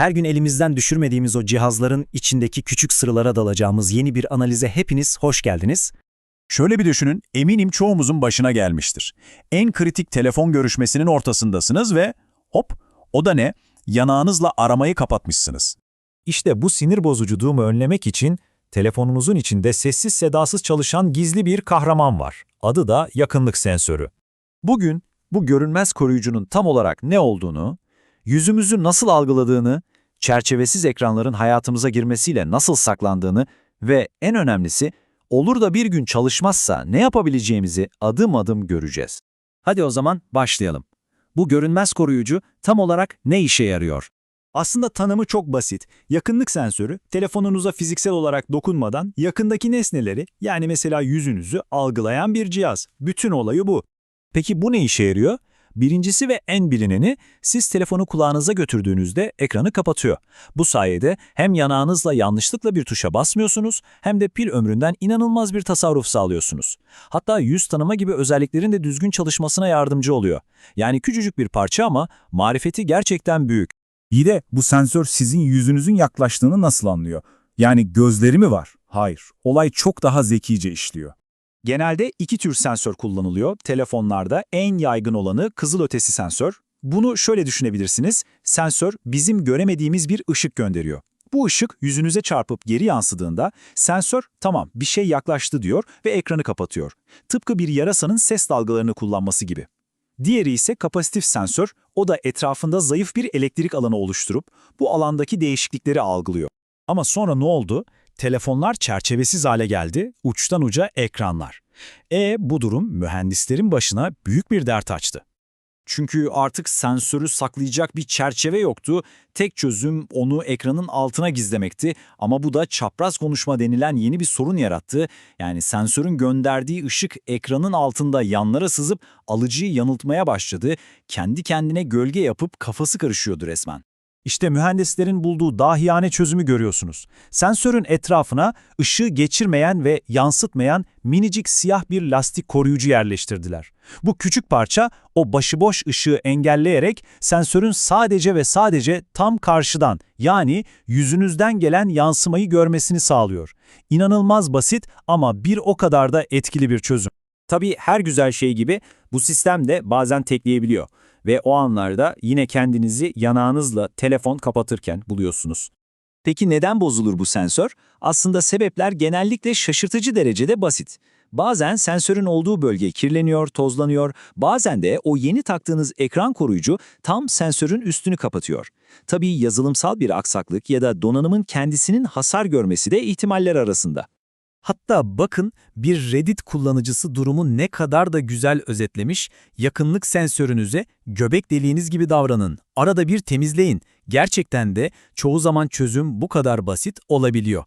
Her gün elimizden düşürmediğimiz o cihazların içindeki küçük sırlara dalacağımız yeni bir analize hepiniz hoş geldiniz. Şöyle bir düşünün, eminim çoğumuzun başına gelmiştir. En kritik telefon görüşmesinin ortasındasınız ve hop, o da ne? Yanağınızla aramayı kapatmışsınız. İşte bu sinir bozucu durumu önlemek için telefonunuzun içinde sessiz sedasız çalışan gizli bir kahraman var. Adı da yakınlık sensörü. Bugün bu görünmez koruyucunun tam olarak ne olduğunu, yüzümüzü nasıl algıladığını, çerçevesiz ekranların hayatımıza girmesiyle nasıl saklandığını ve en önemlisi olur da bir gün çalışmazsa ne yapabileceğimizi adım adım göreceğiz. Hadi o zaman başlayalım. Bu görünmez koruyucu tam olarak ne işe yarıyor? Aslında tanımı çok basit. Yakınlık sensörü, telefonunuza fiziksel olarak dokunmadan yakındaki nesneleri, yani mesela yüzünüzü algılayan bir cihaz. Bütün olayı bu. Peki bu ne işe yarıyor? Birincisi ve en bilineni siz telefonu kulağınıza götürdüğünüzde ekranı kapatıyor. Bu sayede hem yanağınızla yanlışlıkla bir tuşa basmıyorsunuz hem de pil ömründen inanılmaz bir tasarruf sağlıyorsunuz. Hatta yüz tanıma gibi özelliklerin de düzgün çalışmasına yardımcı oluyor. Yani küçücük bir parça ama marifeti gerçekten büyük. İyi de bu sensör sizin yüzünüzün yaklaştığını nasıl anlıyor? Yani gözleri mi var? Hayır. Olay çok daha zekice işliyor. Genelde iki tür sensör kullanılıyor. Telefonlarda en yaygın olanı kızılötesi sensör. Bunu şöyle düşünebilirsiniz. Sensör bizim göremediğimiz bir ışık gönderiyor. Bu ışık yüzünüze çarpıp geri yansıdığında sensör tamam bir şey yaklaştı diyor ve ekranı kapatıyor. Tıpkı bir yarasanın ses dalgalarını kullanması gibi. Diğeri ise kapasitif sensör, o da etrafında zayıf bir elektrik alanı oluşturup bu alandaki değişiklikleri algılıyor. Ama sonra ne oldu? Telefonlar çerçevesiz hale geldi, uçtan uca ekranlar. E bu durum mühendislerin başına büyük bir dert açtı. Çünkü artık sensörü saklayacak bir çerçeve yoktu. Tek çözüm onu ekranın altına gizlemekti ama bu da çapraz konuşma denilen yeni bir sorun yarattı. Yani sensörün gönderdiği ışık ekranın altında yanlara sızıp alıcıyı yanıltmaya başladı. Kendi kendine gölge yapıp kafası karışıyordu resmen. İşte mühendislerin bulduğu dahiyane çözümü görüyorsunuz. Sensörün etrafına ışığı geçirmeyen ve yansıtmayan minicik siyah bir lastik koruyucu yerleştirdiler. Bu küçük parça o başıboş ışığı engelleyerek sensörün sadece ve sadece tam karşıdan yani yüzünüzden gelen yansımayı görmesini sağlıyor. İnanılmaz basit ama bir o kadar da etkili bir çözüm. Tabii her güzel şey gibi bu sistem de bazen tekleyebiliyor ve o anlarda yine kendinizi yanağınızla telefon kapatırken buluyorsunuz. Peki neden bozulur bu sensör? Aslında sebepler genellikle şaşırtıcı derecede basit. Bazen sensörün olduğu bölge kirleniyor, tozlanıyor, bazen de o yeni taktığınız ekran koruyucu tam sensörün üstünü kapatıyor. Tabii yazılımsal bir aksaklık ya da donanımın kendisinin hasar görmesi de ihtimaller arasında. Hatta bakın bir Reddit kullanıcısı durumu ne kadar da güzel özetlemiş. Yakınlık sensörünüze göbek deliğiniz gibi davranın. Arada bir temizleyin. Gerçekten de çoğu zaman çözüm bu kadar basit olabiliyor.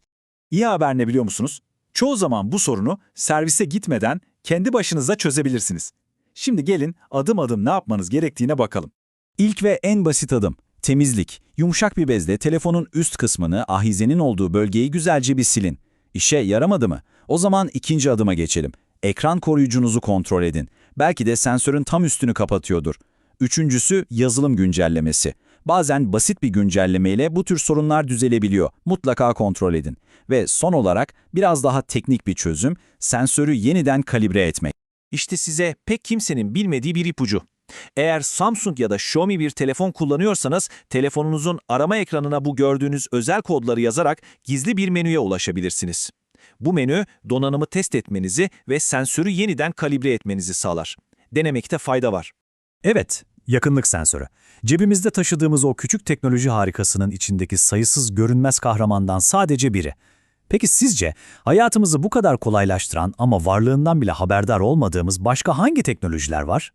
İyi haber ne biliyor musunuz? Çoğu zaman bu sorunu servise gitmeden kendi başınıza çözebilirsiniz. Şimdi gelin adım adım ne yapmanız gerektiğine bakalım. İlk ve en basit adım temizlik. Yumuşak bir bezle telefonun üst kısmını ahizenin olduğu bölgeyi güzelce bir silin. İşe yaramadı mı? O zaman ikinci adıma geçelim. Ekran koruyucunuzu kontrol edin. Belki de sensörün tam üstünü kapatıyordur. Üçüncüsü yazılım güncellemesi. Bazen basit bir güncellemeyle bu tür sorunlar düzelebiliyor. Mutlaka kontrol edin. Ve son olarak biraz daha teknik bir çözüm, sensörü yeniden kalibre etmek. İşte size pek kimsenin bilmediği bir ipucu. Eğer Samsung ya da Xiaomi bir telefon kullanıyorsanız, telefonunuzun arama ekranına bu gördüğünüz özel kodları yazarak gizli bir menüye ulaşabilirsiniz. Bu menü donanımı test etmenizi ve sensörü yeniden kalibre etmenizi sağlar. Denemekte fayda var. Evet, yakınlık sensörü. Cebimizde taşıdığımız o küçük teknoloji harikasının içindeki sayısız görünmez kahramandan sadece biri. Peki sizce hayatımızı bu kadar kolaylaştıran ama varlığından bile haberdar olmadığımız başka hangi teknolojiler var?